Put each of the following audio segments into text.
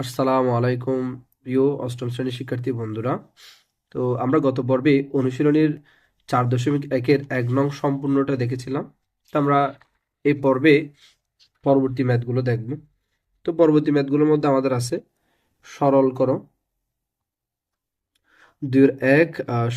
আসসালামু আলাইকুম প্রিয় অষ্টম শ্রেণির শিক্ষার্থী বন্ধুরা। তো আমরা গত পর্বে অনুশীলনীর চার দশমিক একের এক নং সম্পূর্ণটা দেখেছিলাম। তো আমরা এই পর্বে পরবর্তী ম্যাথগুলো দেখব। তো পরবর্তী ম্যাথগুলোর মধ্যে আমাদের আছে সরল করো। দুইয়ের এক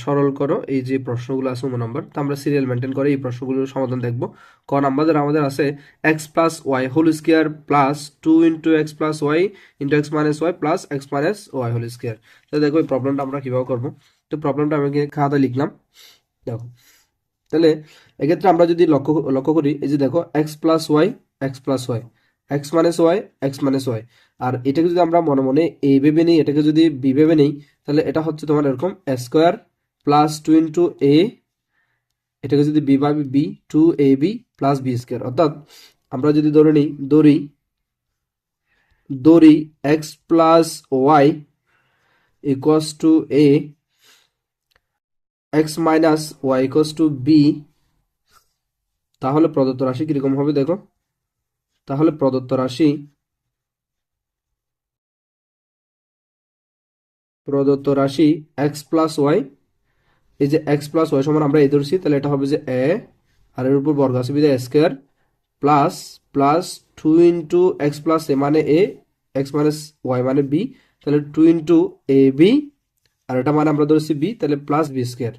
সরল করো। এই যে প্রশ্নগুলো আছে উম নাম্বার তো আমরা সিরিয়াল মেনটেন করে এই প্রশ্নগুলোর সমাধান দেখব। ক নাম্বার আমাদের আছে x plus y whole square plus two into x plus y into x minus y plus x minus y whole square তো দেখো এই প্রবলেমটা আমরা কীভাবে করব? তো প্রবলেমটা আমি খাতায় লিখলাম। দেখো, তাহলে এক্ষেত্রে আমরা যদি লক্ষ্য লক্ষ্য করি, এই যে দেখো x plus y x plus y x minus y, x minus y. আর এটাকে যদি আমরা মনে মনে এ ভেবে নিই, এটাকে যদি বি ভেবে নিই, তাহলে এটা হচ্ছে তোমার এরকম square plus two into a, এটাকে যদি বি ভাবি b, two a b plus b square. অর্থাৎ আমরা যদি ধরে নিই দড়ি দড়ি x plus y equals two a, x minus y equals two b, তাহলে প্রদত্ত রাশি কীরকম হবে দেখো? তাহলে প্রদত্ত রাশি প্রদত্ত রাশি এক্স প্লাস ওয়াই এই যে এক্স প্লাস ওয়াই সমান আমরা এ ধরছি, তাহলে এটা হবে যে এ আর এর উপর বর্গ আছে বিধায় square plus plus two into x plus a মানে এ এক্স মাইনাস ওয়াই মানে বি তাহলে টু ইন্টু এ বি আর এটা মানে আমরা ধরছি বি তাহলে plus b square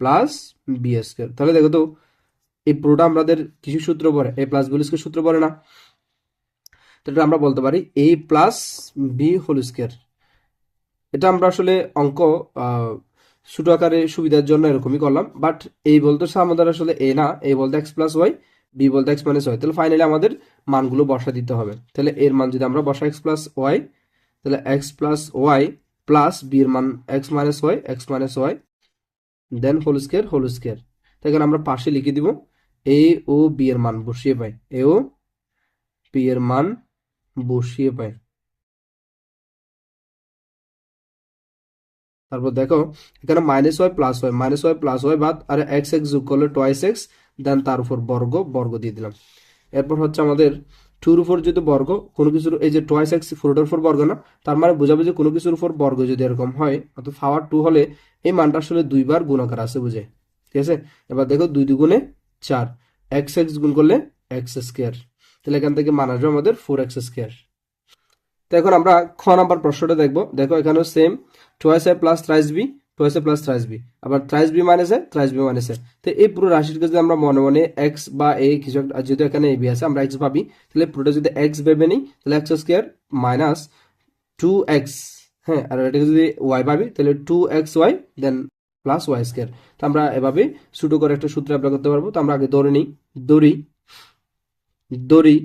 plus b square তাহলে দেখো তো এই পুরোটা আমাদের কিছু সূত্র পড়ে এ প্লাস বি স্কোয়ার সূত্র পড়ে না। তো এটা আমরা বলতে পারি a plus b whole square এটা আমরা আসলে অঙ্ক ছোট আকারে সুবিধার জন্য এরকমই করলাম বাট এই বলতে আমাদের আসলে এ না। এ বলতে এক্স প্লাস ওয়াই বি বলতে এক্স মাইনাস ওয়াই তাহলে ফাইনালি আমাদের মানগুলো বসা দিতে হবে। তাহলে এর মান যদি আমরা বসা এক্স প্লাস ওয়াই তাহলে x plus y plus b এর মান x minus y x minus y then whole square whole square এখানে আমরা পাশে লিখে দিব। এ ও বি এর মান বসিয়ে পাই এ ও বি এর মান বসিয়ে পাই তারপর দেখো, এখানে minus y plus y minus y plus y বাদ, আর এক্স এক্স যোগ করলে টোয়াইস এক্স দেন তার উপর বর্গ বর্গ দিয়ে দিলাম। এরপর হচ্ছে আমাদের টুর উপর যদি বর্গ, কোনো কিছুর, এই যে টোয়াইস এক্স ফোরটার উপর বর্গ না, তার মানে বোঝাবে যে কোনো কিছুর উপর বর্গ যদি এরকম হয়, অর্থাৎ পাওয়ার টু হলে এই মানটা আসলে দুইবার গুণাকার আছে বুঝে। ঠিক আছে? এবার দেখো দুই দুগুণে চার। এক্স এক্স গুণ করলে এক্স স্কোয়ার তাহলে এখান থেকে মান আসবে আমাদের ফোর এক্স স্কোয়ার তো এখন আমরা খ নাম্বার প্রশ্নটা দেখব। দেখো এখানেও same twice a plus thrice b twice a plus thrice b আবার thrice b minus a thrice b minus a তো এই পুরো রাশিটাকে যদি আমরা মনে মনে এক্স বা এ কিছু একটা যেহেতু এখানে এ বি আছে, আমরা এক্স ভাবি তাহলে পুরোটা যদি এক্স ভেবে নিই, তাহলে x square minus two x হ্যাঁ আর এটাকে যদি ওয়াই ভাবি তাহলে two x y then plus y square তো আমরা এভাবে ছোটো করে একটা সূত্র অ্যাপ্লাই করতে পারব। তো আমরা আগে ধরে নিই। দড়ি দড়ি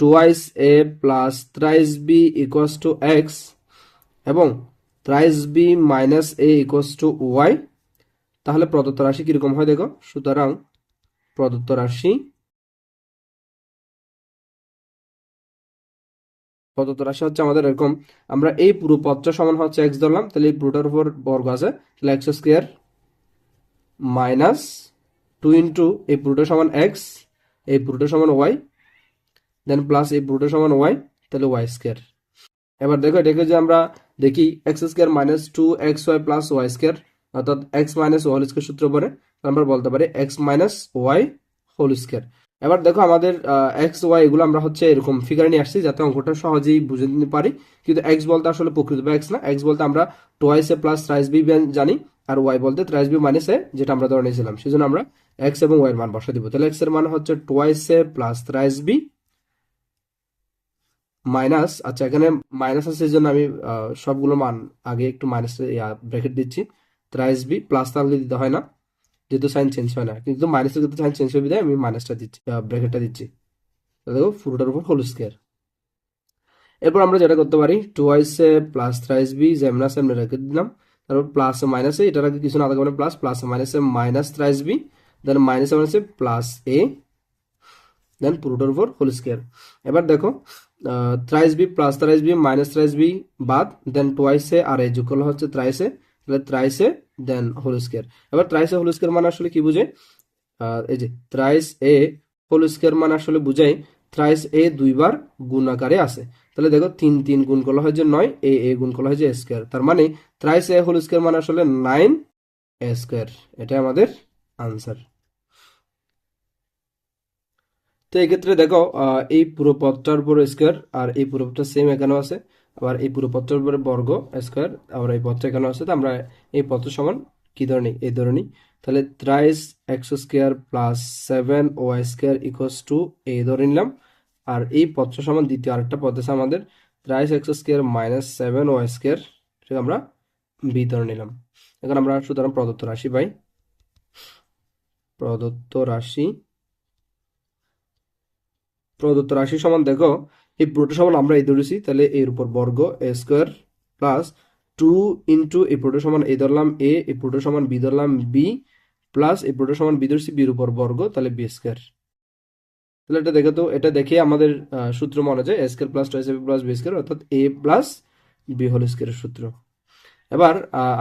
twice a plus thrice b equals two x এবং thrice b minus a equals two y তাহলে প্রদত্ত রাশি কীরকম হয় দেখো? সুতরাং প্রদত্ত রাশি প্রদত্ত রাশি হচ্ছে আমাদের এরকম। আমরা এই পুরো পদটা সমান হচ্ছে এক্স ধরলাম। তাহলে এই পুরোটার উপর বর্গ আছে। তাহলে x square minus two into এই পুরোটা সমান এক্স এই পুরোটা সমান ওয়াই, দেন প্লাস এই পুরোটা সমান ওয়াই, তাহলে ওয়াই স্কোয়ার। এবার দেখো, এটাকে যে আমরা দেখি, x square minus two x y plus y square, অর্থাৎ এক্স মাইনাস হোল স্কোয়ার সূত্র পরে আমরা বলতে পারি x minus y whole square. এবার দেখো, আমাদের এক্স ওয়াই এগুলো আমরা হচ্ছে এরকম ফিগার নিয়ে আসছি, যাতে অঙ্কটা সহজেই বুঝে নিতে পারি। কিন্তু এক্স বলতে আসলে প্রকৃত বা এক্স না, এক্স বলতে আমরা twice A plus thrice B জানি। আর ওয়াই বলতে থ্রাইস বি মাইনাস এ যেটা আমরা ধরে নিয়েছিলাম। সেই জন্য আমরা এক্স এবং ওয়াই এর মান বসা দিব। তাহলে এক্সের মান হচ্ছে twice a plus thrice b minus আচ্ছা এখানে মাইনাস আছে জন্য আমি সবগুলো মান আগে একটু মাইনাস ব্র্যাকেট দিচ্ছি। থ্রাইস বি প্লাস তাহলে দিতে হয় না, যেহেতু সাইন চেঞ্জ হয় না। কিন্তু মাইনাসের ক্ষেত্রে সাইন চেঞ্জ যায় আমি মাইনাসটা দিচ্ছি ব্র্যাকেটটা দিচ্ছি। দেখো পুরোটার উপর হোল স্কোয়ার এরপর আমরা যেটা করতে পারি টুয়াইসে প্লাস থ্রাইস বি যেমন আছে আমরা রেখে দিলাম। তারপর প্লাস মাইনাসে এটার আগে কিছু না থাকে মানে প্লাস প্লাস মাইনাসে মাইনাস থ্রাইস বি দেন মাইনাসে মাইনাসে প্লাস এ দেন পুরোটার উপর হোল স্কোয়ার এবার দেখো thrice b plus thrice b minus thrice b বাদ দেন টোয়াইসে আর এই যোগ করলে হচ্ছে থ্রাইসে তাহলে থ্রাইসে দেন হোল স্কোয়ার এবার থ্রাইসে হোল স্কোয়ার মানে আসলে কি বুঝে? এই যে থ্রাইস এ হোল স্কোয়ার মানে আসলে বুঝাই থ্রাইস এ দুইবার গুণ আকারে আছে। তাহলে দেখো তিন তিন গুণ করলে হয় যে নয়, এ এ গুণ করলে হয় যে স্কোয়ার তার মানে থ্রাইস এ হোল স্কোয়ার মানে আসলে নাইন এ স্কোয়ার এটাই আমাদের আনসার তো এক্ষেত্রে দেখো এই পুরো পথটার উপর স্কোয়ার আর এই পুরো পদটা সেম এখানেও আছে। আবার এই পুরো পথটার উপরে বর্গ স্কোয়ার আবার এই পথটা এখানেও আছে। তো আমরা এই পদটা সমান কি ধরে নিই এই ধরে নিই তাহলে thrice x square plus seven y square equals two এই ধরে নিলাম। আর এই পদটা সমান দ্বিতীয় আরেকটা পদ আছে আমাদের। Thrice x square minus seven y square সেটা আমরা বি ধরে নিলাম। এখন আমরা সুতরাং প্রদত্ত রাশি পাই। প্রদত্ত রাশি। প্রদত্ত রাশি সমান দেখো, এই পুরোটা সমান আমরা এই ধরেছি, তাহলে এর উপর বর্গ a square plus two into এই পুরোটা সমান এ ধরলাম এ এই পুরোটা সমান বি ধরলাম বি প্লাস এই পুরোটা সমান বি ধরছি বির উপর বর্গ, তাহলে বি স্কোয়ার তাহলে এটা দেখে তো, এটা দেখে আমাদের সূত্র মনে যায় a square plus two s plus b square অর্থাৎ এ প্লাস বি হোল স্কোয়ারের সূত্র। এবার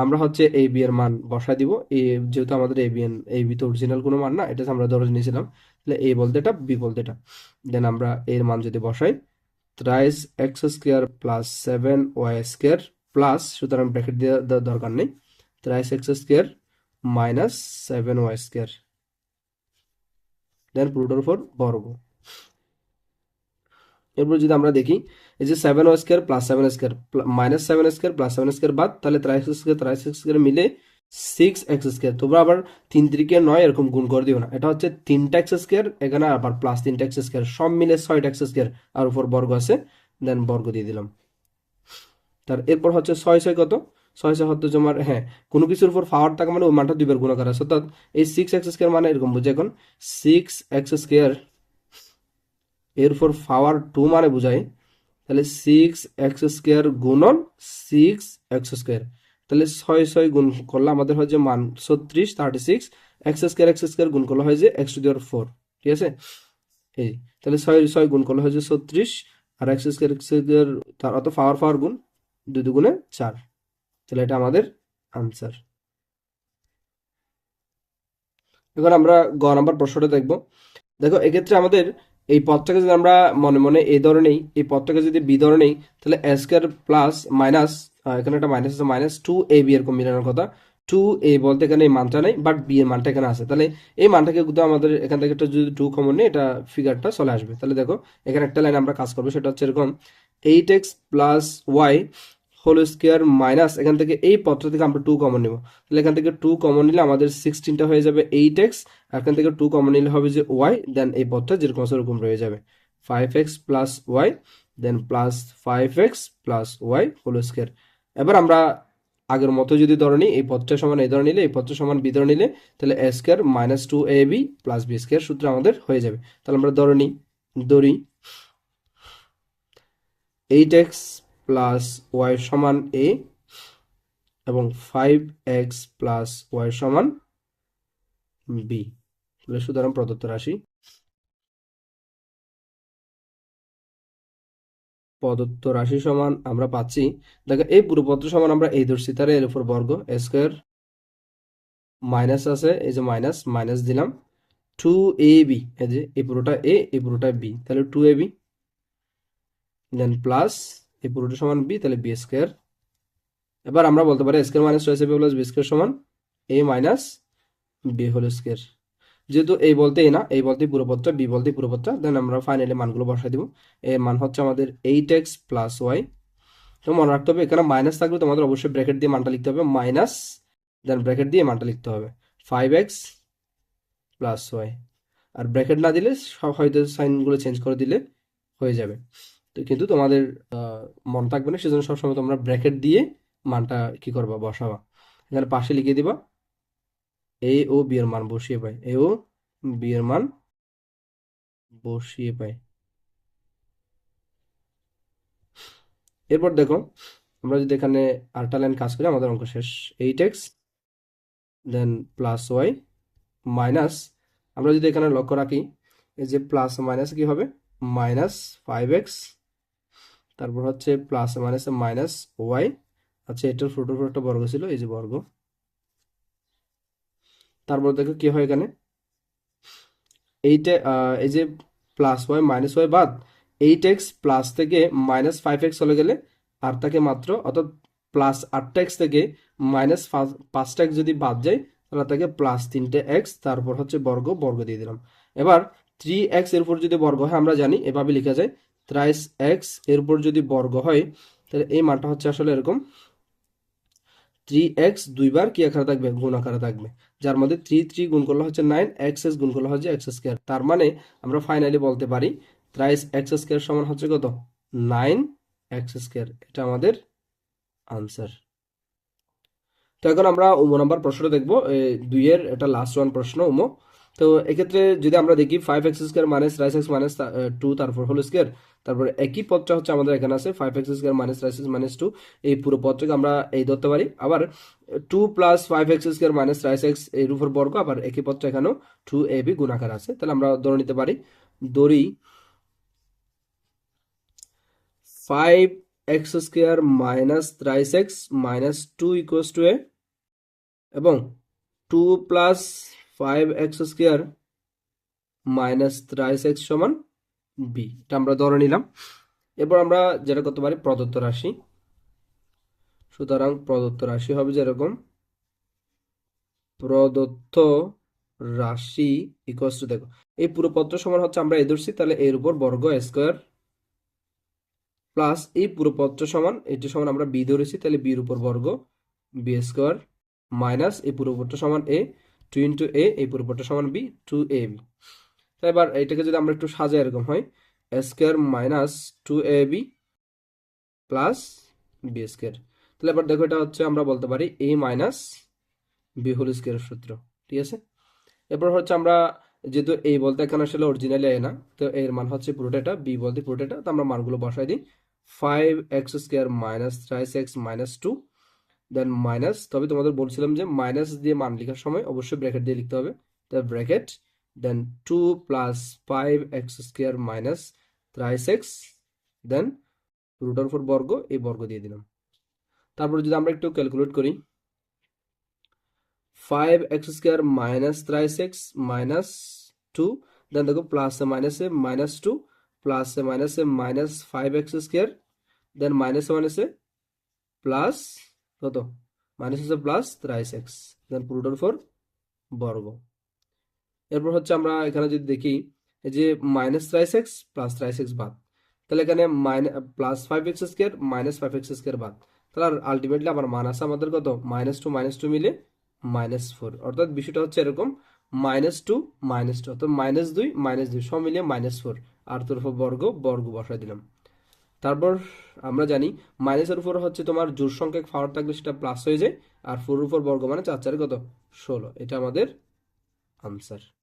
আমরা হচ্ছে এ বি এর মান বসাই দিব। এ যেহেতু আমাদের a b and a b তো অরিজিনাল কোনো মান না, এটা আমরা ধরে নিয়েছিলাম। তাহলে এ বলতে এটা বি বলতে এটা। দেন আমরা এর মান যদি বসাই thrice x square plus seven y square plus সুতরাং ব্র্যাকেট দেওয়ার দরকার নেই। Thrice x square minus seven y square. Then পুরোটার উপর বর্গ এরপর যদি আমরা দেখি, এই যে seven y square plus seven square minus seven square plus seven square বাদ, তাহলে থ্রাইস স্কোয়ার থ্রাইস স্কোয়ার মিলে সিক্স এক্স স্কোয়ার। তোমরা আবার তিন তিরিকে নয় এরকম গুণ করে দিও না। এটা হচ্ছে তিনটা এক্স স্কোয়ার, এখানে আবার প্লাস তিনটা এক্স স্কোয়ার, সব মিলে ছয়টা এক্স স্কোয়ার, আর উপর বর্গ আছে। দেন বর্গ দিয়ে দিলাম। তার এরপর হচ্ছে ছয় ছয় কত? ছয় ছয় হচ্ছে তোমার হ্যাঁ কোনো কিছুর উপর পাওয়ার থাকা মানে ওই মানটা দুইবার গুণ করা। অর্থাৎ এই সিক্স এক্স স্কোয়ার মানে এরকম বুঝে এখন। সিক্স এক্স স্কোয়ার এর উপর পাওয়ার টু মানে বোঝায় তাহলে সিক্স এক্স স্কোয়ার গুণন সিক্স এক্স স্কোয়ার তাহলে ছয় ছয় গুণ করলে আমাদের হয় যে মান ছত্রিশ thirty six x square x square গুণ করলে হয় যে এক্স টু ফোর ঠিক আছে? এই, তাহলে ছয় ছয় গুণ করলে হয় যে ছত্রিশ, আর এক্স স্কোয়ার এক্স স্কোয়ার তার অত পাওয়ার পাওয়ার গুণ। দুই দুগুণে চার। তাহলে এটা আমাদের আনসার এখন আমরা গ নাম্বার প্রশ্নটা দেখব। দেখো, এক্ষেত্রে আমাদের এই পথটাকে যদি আমরা মনে মনে এই ধরনেই এই পথটাকে যদি বি ধরনেই তাহলে স্কোয়ার প্লাস মাইনাস এখানে একটা মাইনাস আছে মাইনাস টু এ বি এরকম মিলানোর কথা। টু এ বলতে এখানে এই মানটা নেই বাট বি এর মানটা এখানে আছে। তাহলে এই মানটাকে কিন্তু আমাদের এখান থেকে একটা যদি টু কমন নেই, এটা ফিগারটা চলে আসবে। তাহলে দেখো, এখানে একটা লাইন আমরা কাজ করব, সেটা হচ্ছে এরকম eight x plus y whole square minus এখান থেকে এই পদটা থেকে আমরা টু কমন নেব। তাহলে এখান থেকে টু কমন নিলে আমাদের সিক্সটিনটা হয়ে যাবে এইট এক্স আর এখান থেকে টু কমন নিলে হবে যে ওয়াই দেন এই পদটা যেরকম আছে ওরকম রয়ে যাবে। Five x plus y then plus five x plus y whole square এবার আমরা আগের মতো যদি ধরে নিই, এই পদটা সমান এই ধরে নিলে, এই পদটা সমান বি ধরে নিলে, তাহলে a square minus two a b plus b square সূত্র আমাদের হয়ে যাবে। তাহলে আমরা ধরে নিই, ধরি এইট এক্স প্লাস ওয়াই সমান এ এবং ফাইভ এক্স প্লাস ওয়াই সমান বি তাহলে সুতরাং প্রদত্ত রাশি প্রদত্ত রাশি সমান আমরা পাচ্ছি। দেখো, এই পুরো পত্র সমান আমরা এই ধরছি তার এর উপর বর্গ। স্কোয়ার মাইনাস আছে, এই যে মাইনাস মাইনাস দিলাম। টু এ বি এই যে এই পুরোটা এ এই পুরোটা বি তাহলে two a b then plus এই পুরোটা সমান বি তাহলে বি স্কোয়ার। এবার আমরা বলতে পারি square minus two b plus b square সমান a minus b whole square. যেহেতু এই বলতে না এই বলতে পুরো পদটা বি বলতে পুরো পদটা দেন আমরা ফাইনালি মানগুলো বসাই দিব। এর মান হচ্ছে আমাদের এইট এক্স প্লাস ওয়াই তো মনে রাখতে হবে, এখানে মাইনাস থাকলে তোমাদের অবশ্যই ব্র্যাকেট দিয়ে মানটা লিখতে হবে মাইনাস দেন ব্র্যাকেট দিয়ে মানটা লিখতে হবে। ফাইভ এক্স প্লাস ওয়াই আর ব্র্যাকেট না দিলে সব হয়তো সাইনগুলো চেঞ্জ করে দিলে হয়ে যাবে। তো কিন্তু তোমাদের মনে থাকবে না, সেজন্য সবসময় তোমরা ব্র্যাকেট দিয়ে মানটা কি করবা, বসাবা। এখানে পাশে লিখে দিবা। এ ও বি এর মান বসিয়ে পাই। এ ও বি এর মান বসিয়ে পাই। এরপর দেখো, আমরা যদি এখানে আরেকটা লাইন কাজ করি, আমাদের অঙ্ক শেষ। Eight x, then plus y, minus, আমরা যদি এখানে লক্ষ্য রাখি, এই যে প্লাস মাইনাস কি হবে? মাইনাস ফাইভ এক্স, তারপর হচ্ছে প্লাস মাইনাস মাইনাস ওয়াই। আচ্ছা এটার উপর একটা বর্গ ছিল, এই যে বর্গ। তারপর দেখো কি হয় এখানে? এইটা এই যে প্লাস ওয়াই মাইনাস ওয়াই বাদ এইট এক্স প্লাস থেকে মাইনাস ফাইভ এক্স চলে গেলে আর তাকে মাত্র, অর্থাৎ প্লাস আটটা এক্স থেকে মাইনাস পাঁচটা এক্স যদি বাদ যায়, তাহলে তাকে প্লাস তিনটে এক্স তারপর হচ্ছে বর্গ বর্গ দিয়ে দিলাম। এবার থ্রি এক্সের উপর যদি বর্গ হয়, আমরা জানি, এভাবে লেখা যায় ত্রাইস এক্সের উপর যদি বর্গ হয়, তাহলে এই মানটা হচ্ছে আসলে এরকম থ্রি এক্স দুইবার কি আকারে থাকবে? গুণ আকারে থাকবে। যার মধ্যে থ্রি থ্রি গুণ করলে হচ্ছে নাইন এক্স এস গুণ করলে হচ্ছে এক্স স্কোয়ার তার মানে আমরা ফাইনালি বলতে পারি ত্রাইস এক্স স্কোয়ার সমান হচ্ছে কত? নাইন এক্স স্কোয়ার এটা আমাদের আনসার তো এখন আমরা উমো নাম্বার প্রশ্নটা দেখব। দুইয়ের এটা লাস্ট ওয়ান প্রশ্ন, উমো। তো এক্ষেত্রে যদি আমরা দেখি five x square minus thrice x minus two তারপর হোল স্কোয়ার তারপর একই পদটা হচ্ছে আমাদের এখানে আছে five x square minus thrice x minus two এই পুরো পদটাকে আমরা এই ধরতে পারি। আবার two plus five x square minus thrice এক্সের উপর বর্গ, আবার একই পদটা এখানেও টু এ বি গুণাকার আছে। তাহলে আমরা ধরে নিতে পারি দড়ি five x square minus thrice x minus two equals two a এবং two plus five x square minus thrice x সমান বি এটা আমরা ধরে নিলাম। এরপর আমরা যেটা করতে পারি, প্রদত্ত রাশি। সুতরাং প্রদত্ত রাশি হবে যেরকম, প্রদত্ত রাশি ইকুয়াস টু দেখো, এই পুরো পত্র সমান হচ্ছে আমরা এ ধরছি, তাহলে এর উপর বর্গ স্কোয়ার প্লাস এই পুরো পত্র সমান, এটি সমান আমরা বি ধরেছি, তাহলে বির উপর বর্গ বি স্কোয়ার মাইনাস এই পুরো পত্র সমান এ টু ইন্টু এ এই পুরো সমান বি টু এ বি তো এবার এটাকে যদি আমরা একটু সাজাই এরকম হয় a square minus two a b plus b square তাহলে এবার দেখো এটা হচ্ছে আমরা বলতে পারি a minus b whole square সূত্র, ঠিক আছে? এরপর হচ্ছে আমরা যেহেতু এই বলতে এখানে আসলে অরিজিনালি এ না, তো এর মান হচ্ছে পুরোটা বি বলতে পুরোটা তো আমরা মানগুলো বসাই দিই। Five x square minus thrice x minus two then minus তবে তোমাদের বলছিলাম যে মাইনাস দিয়ে মান লেখার সময় অবশ্যই ব্র্যাকেট দিয়ে লিখতে হবে। তো bracket then two plus five x square minus thrice x then rotor four বর্গ, এই বর্গ দিয়ে দিলাম। তারপর যদি আমরা একটু ক্যালকুলেট করি five x square minus thrice x minus two then দেখো plus a minus a minus two plus a minus a minus five x square then minus minus a plus কত? মাইনাস হচ্ছে প্লাস থ্রাইস এক্স দেন পুরোটার four বর্গ। এরপর হচ্ছে আমরা এখানে যদি দেখি যে minus thrice x plus thrice x বাদ, তাহলে এখানে minus plus five x square, minus five x square বাদ। তাহলে আর আলটিমেটলি আমার মান আছে আমাদের কত? মাইনাস টু মাইনাস টু মিলে মাইনাস ফোর অর্থাৎ বিষয়টা হচ্ছে এরকম, মাইনাস টু মাইনাস টু অর্থাৎ মাইনাস দুই মাইনাস দুই, সব মিলিয়ে মাইনাস ফোর আর তোর বর্গ বর্গ বসাই দিলাম। তারপর আমরা জানি, মাইনাসের উপর হচ্ছে তোমার জোর সংখ্যক ফাওয়ার থাকলে সেটা প্লাস হয়ে যায়, আর ফোর উপর বর্গ মানে চার চারে কত? ষোলো। এটা আমাদের আনসার